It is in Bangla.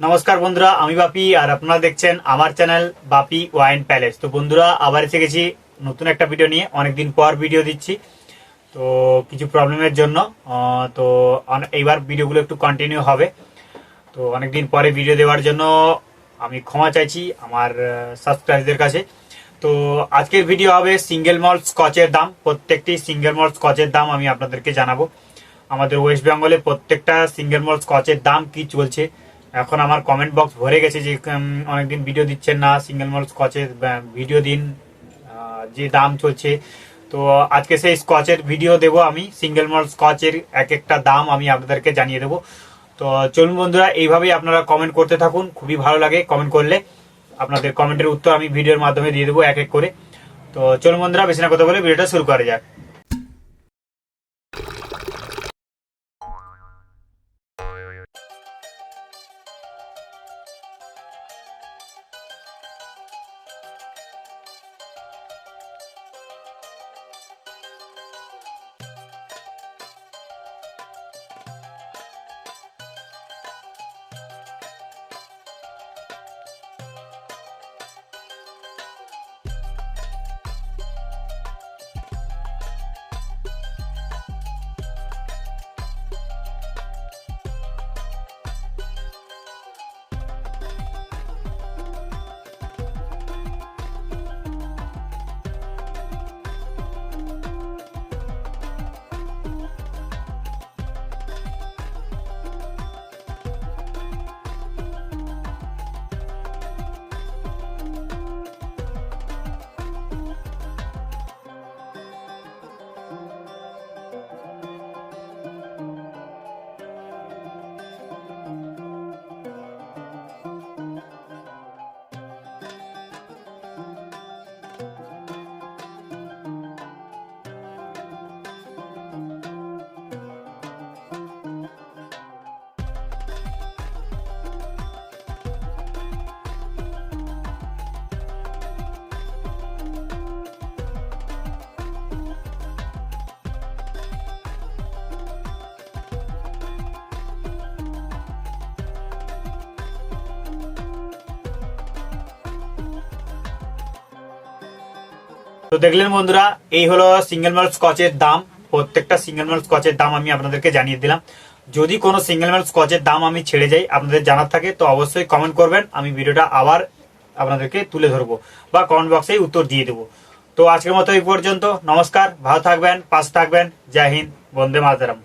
নমস্কার বন্ধুরা, আমি বাপি আর আপনারা দেখছেন আমার চ্যানেল বাপি ওয়াইন প্যালেস। তো বন্ধুরা, আবার এসে গেছি নতুন একটা ভিডিও নিয়ে। অনেকদিন পর ভিডিও দিচ্ছি। তো কিছু প্রবলেমের জন্য তো এইবার ভিডিওগুলো একটু কন্টিনিউ হবে। তো অনেকদিন পরে ভিডিও দেওয়ার জন্য আমি ক্ষমা চাইছি আমার সাবস্ক্রাইবদের কাছে। তো আজকের ভিডিও হবে সিঙ্গেল মল স্কচের দাম। প্রত্যেকটি সিঙ্গেল মল স্কচের দাম আমি আপনাদেরকে জানাব। আমাদের ওয়েস্ট বেঙ্গলে প্রত্যেকটা সিঙ্গেল মল স্কচের দাম কি চলছে? এখন আমার কমেন্ট বক্স ভরে গেছে যে অনেকদিন ভিডিও দিচ্ছেন না সিঙ্গেল মল স্কচের ভিডিও দিন যে দাম চলছে। তো আজকে সেই স্কচের ভিডিও দেব আমি সিঙ্গেল মল স্কচের এক একটা দাম আমি আপনাদেরকে জানিয়ে দেবো। তো চলুন বন্ধুরা, এইভাবেই আপনারা কমেন্ট করতে থাকুন, খুবই ভালো লাগে কমেন্ট করলে। আপনাদের কমেন্টের উত্তর আমি ভিডিওর মাধ্যমে দিয়ে দেবো এক এক করে। তো চলুন বন্ধুরা, বেশি না কথা বলে ভিডিওটা শুরু করা যাক। তো দেখলেন বন্ধুরা, এই হলো সিঙ্গেল মাল স্কচের দাম। প্রত্যেকটা সিঙ্গেল মাল স্কচের দাম আমি আপনাদেরকে জানিয়ে দিলাম। যদি কোনো সিঙ্গেল মাল স্কচের দাম আমি ছেড়ে যাই, আপনাদের জানার থাকে, তো অবশ্যই কমেন্ট করবেন। আমি ভিডিওটা আবার আপনাদেরকে তুলে ধরবো বা কমেন্ট বক্সেই উত্তর দিয়ে দেবো। তো আজকের মতো এই পর্যন্ত। নমস্কার, ভালো থাকবেন, পাশে থাকবেন। জয় হিন্দ, বন্দে মাতারাম।